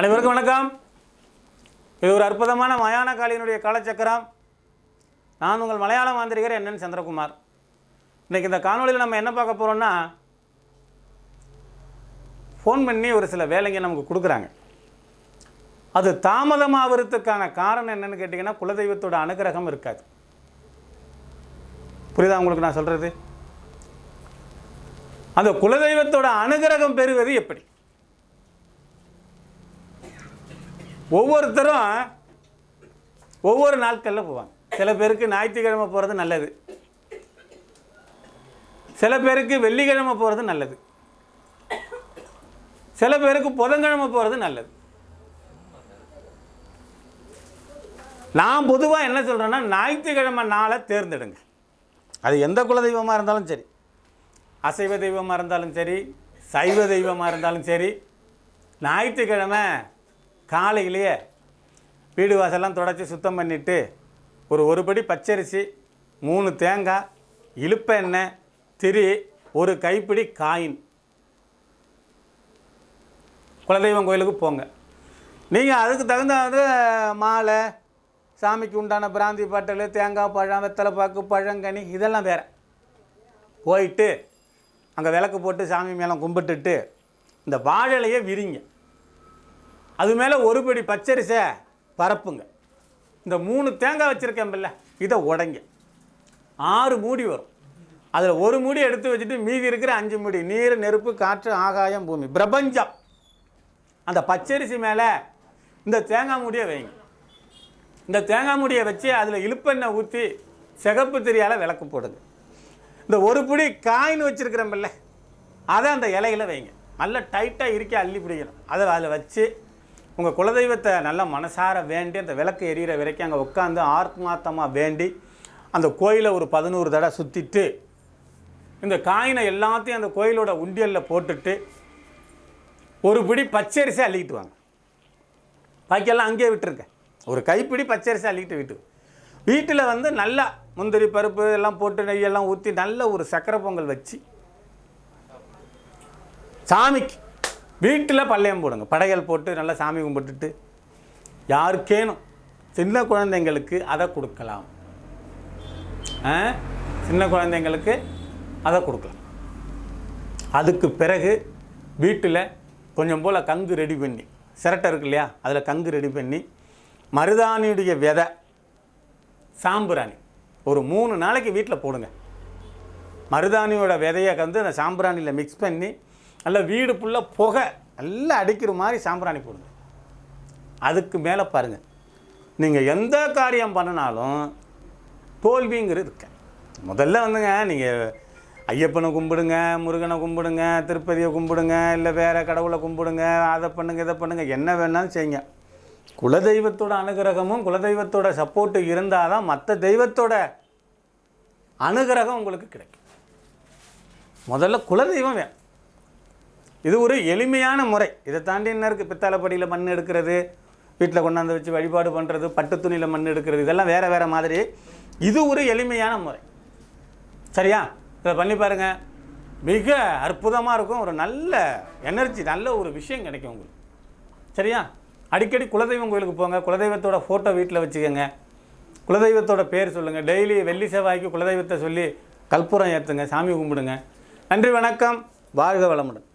அனைவருக்கும் வணக்கம். இது ஒரு அற்புதமான மயான காளியினுடைய காலச்சக்கரம். நான் உங்கள் மலையாள மாந்திரிகர் என்னன் சந்திரகுமார். இன்றைக்கி இந்த காணொளியில் நம்ம என்ன பார்க்க போகிறோம்னா ஃபோன் பண்ணி ஒரு சில வேலைங்க நமக்கு கொடுக்குறாங்க. அது தாமதமாகிறதுக்கான காரணம் என்னென்னு கேட்டிங்கன்னா குலதெய்வத்தோட அனுகிரகம் இருக்காது. புரியுதா உங்களுக்கு நான் சொல்கிறது அந்த குலதெய்வத்தோட அனுகிரகம் பெறுவது எப்படி? ஒவ்வொருத்தரும் ஒவ்வொரு நாட்களில் போவாங்க. சில பேருக்கு ஞாயிற்றுக்கிழமை போகிறது நல்லது. சில பேருக்கு வெள்ளிக்கிழமை போகிறது நல்லது. சில பேருக்கு புதன்கிழமை போகிறது நல்லது. நான் பொதுவாக என்ன சொல்கிறேன்னா ஞாயிற்றுக்கிழமை நாளை தேர்ந்தெடுங்க. அது எந்த குலதெய்வமாக இருந்தாலும் சரி அசைவ தெய்வமாக இருந்தாலும் சரி சைவ தெய்வமாக இருந்தாலும் சரி ஞாயிற்றுக்கிழமை காலையிலேயே வீடு வாசலாம் தொடச்சி சுத்தம் பண்ணிவிட்டு ஒரு ஒரு படி பச்சரிசி மூணு தேங்காய் இழுப்ப எண்ணெய் திரி ஒரு கைப்பிடி காயின். குலதெய்வம் கோயிலுக்கு போங்க. நீங்கள் அதுக்கு தகுந்த வந்து மாலை சாமிக்கு உண்டான பிராந்தி பாட்டல் தேங்காய் பழம் வெத்தலை பாக்கு பழங்கனி இதெல்லாம் வேறு. போயிட்டு அங்கே விளக்கு போட்டு சாமி மேலே கும்பிட்டுட்டு இந்த வாழலையே விரிங்க. அது மேலே ஒரு படி பச்சரிசை பரப்புங்க. இந்த மூணு தேங்காய் வச்சுருக்கேன்ல இதை உடைங்க. ஆறு மூடி வரும். அதில் ஒரு மூடி எடுத்து வச்சுட்டு மீதி இருக்கிற அஞ்சு மூடி நீர் நெருப்பு காற்று ஆகாயம் பூமி பிரபஞ்சம். அந்த பச்சரிசி மேலே இந்த தேங்காய் மூடியை வைங்க. இந்த தேங்காய் மூடியை வச்சு அதில் இழுப்பெண்ணெய் ஊற்றி சிகப்பு திரியால் விளக்கு போடுங்க. இந்த ஒரு பிடி காயின் வச்சுருக்கிறோம்ல அதை அந்த இலையில வைங்க. நல்லா டைட்டாக இருக்கி அள்ளி பிடிக்கணும். அதை அதில் வச்சு உங்கள் குலதெய்வத்தை நல்லா மனசார வேண்டி அந்த விளக்கு எரியிற வரைக்கும் அங்கே உட்காந்து ஆத்மார்த்தமாக வேண்டி அந்த கோயிலை ஒரு பதினோரு தடவை சுற்றிட்டு இந்த காயினை எல்லாத்தையும் அந்த கோயிலோட உண்டியலில் போட்டுட்டு ஒரு பிடி பச்சரிசி அள்ளிக்கிட்டு வாங்க. பாக்கியெல்லாம் அங்கேயே விட்டுருங்க. ஒரு கைப்பிடி பச்சரிசி அள்ளிக்கிட்டு விட்டு வீட்டில் வந்து நல்லா முந்திரி பருப்பு எல்லாம் போட்டு நெய்யெல்லாம் ஊற்றி நல்ல ஒரு சக்கரை பொங்கல் வச்சு சாமிக்கு வீட்டில் பள்ளையம் போடுங்க. படையல் போட்டு நல்லா சாமி கும்பிட்டுட்டு யாருக்கேனும் சின்ன குழந்தைங்களுக்கு அதை கொடுக்கலாம். ஆ? சின்ன குழந்தைங்களுக்கு அதை கொடுக்கலாம். அதுக்கு பிறகு வீட்டில் கொஞ்சம் போல் கங்கு ரெடி பண்ணி சிரட்டை இருக்கு இல்லையா? அதில் கங்கு ரெடி பண்ணி மருதாணியுடைய விதை சாம்பிராணி ஒரு மூணு நாளைக்கு வீட்டில் போடுங்க. மருதாணியோட விதையை வந்து அந்த சாம்பிராணியில் மிக்ஸ் பண்ணி நல்லா வீடு ஃபுல்லாக புகை. நல்லா அடிக்கிற மாதிரி சாம்பிராணி போடுங்க. அதுக்கு மேலே பாருங்கள் நீங்கள் எந்த காரியம் பண்ணினாலும் தோல்விங்கிறது இருக்க. முதல்ல வந்துங்க நீங்கள் ஐயப்பனை கும்பிடுங்க முருகனை கும்பிடுங்க திருப்பதியை கும்பிடுங்க இல்லை வேறு கடவுளை கும்பிடுங்க அதை பண்ணுங்கள் இதை பண்ணுங்கள் என்ன வேணாலும் செய்யுங்க. குலதெய்வத்தோட அனுகிரகமும் குலதெய்வத்தோட சப்போர்ட்டு இருந்தால் தான் மற்ற தெய்வத்தோட அனுகிரகம் உங்களுக்கு கிடைக்கும். முதல்ல குலதெய்வம் வேணும். இது ஒரு எளிமையான முறை. இதை தாண்டி என்ன இருக்குது பித்தாளப்படியில் மண் எடுக்கிறது வீட்டில் கொண்டாந்து வச்சு வழிபாடு பண்ணுறது பட்டு துணியில் மண் எடுக்கிறது இதெல்லாம் வேறு வேறு மாதிரி. இது ஒரு எளிமையான முறை. சரியா? இதை பண்ணி பாருங்கள் மிக அற்புதமாக இருக்கும். ஒரு நல்ல எனர்ஜி நல்ல ஒரு விஷயம் கிடைக்கும் உங்களுக்கு. சரியா? அடிக்கடி குலதெய்வம் கோயிலுக்கு போங்க. குலதெய்வத்தோட ஃபோட்டோ வீட்டில் வச்சுக்கோங்க. குலதெய்வத்தோட பேர் சொல்லுங்கள் டெய்லி வெள்ளி செவ்வாய்க்கு குலதெய்வத்தை சொல்லி கற்பூரம் ஏற்றுங்க சாமி கும்பிடுங்க. நன்றி வணக்கம். வாழ்க வளமுடன்.